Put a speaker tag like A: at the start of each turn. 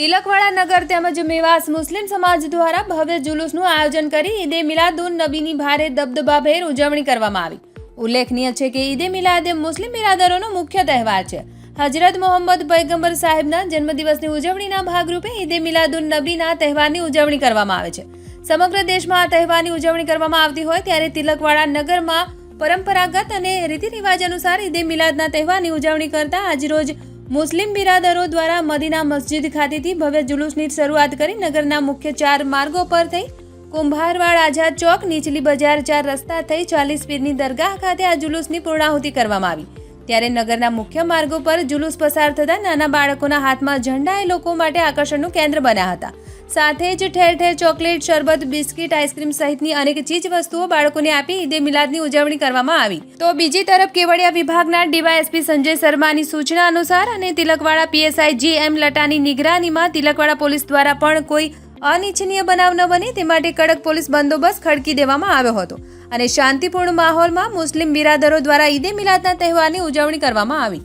A: તિલકવાડા નગર તેમજ મેવાસ મુસ્લિમ સમાજ દ્વારા ભવ્ય જુલુસનું આયોજન કરી ઈદે મિલાદુન નબીની ભારે દબદબાભેર ઉજવણી કરવામાં આવી. ઉલ્લેખનીય છે કે ઈદે મિલાદ એ મુસ્લિમ બિરાદરોનો મુખ્ય તહેવાર છે. હજરત મોહમ્મદ પૈગંબર સાહેબના જન્મદિવસની ઉજવણીના ભાગરૂપે ઈદે મિલાદુન નબીના તહેવારની ઉજવણી કરવામાં આવે છે. સમગ્ર દેશમાં આ તહેવારની ઉજવણી કરવામાં આવતી હોય ત્યારે તિલકવાડા નગરમાં પરંપરાગત અને રીતિ રિવાજ અનુસાર ઈદે મિલાદના તહેવારની ઉજવણી કરતા આજરોજ મુસ્લિમ બિરાદરો દ્વારા મદીના મસ્જિદ ખાતેથી ભવ્ય જુલુસની શરૂઆત કરી નગરના મુખ્ય ચાર માર્ગો પર થઈ કુંભારવાડ આઝાદ ચોક, નીચલી બજાર ચાર રસ્તા થઈ ચાલીસ પીરની દરગાહ ખાતે આ જુલુસની પૂર્ણાહુતિ કરવામાં આવી. ત્યારે નગરના મુખ્ય માર્ગો પર જુલુસ પસાર થતા નાના બાળકોના હાથમાં ઝંડા એ લોકો માટે આકર્ષણનું કેન્દ્ર બન્યા હતા. સાથે જ ઠેર ઠેર ચોકલેટ, શરબત, બિસ્કિટ, આઈસ્ક્રીમ સહિતની અનેક ચીજ વસ્તુઓ બાળકોને આપી ઈદે મિલાદની ઉજવણી કરવામાં આવી. તો બીજી તરફ કેવડિયા વિભાગના ડીવાયએસપી સંજય શર્માની સૂચના અનુસાર અને તિલકવાડા પીએસઆઈ જી એમ લટાની નિગરાનીમાં તિલકવાડા પોલીસ દ્વારા પણ કોઈ અનિચ્છનીય બનાવ ન બને તે માટે કડક પોલીસ બંદોબસ્ત ખડકી દેવામાં આવ્યો હતો અને શાંતિપૂર્ણ માહોલમાં મુસ્લિમ બિરાદરો દ્વારા ઈદે મિલાદના તહેવારની ઉજવણી કરવામાં આવી.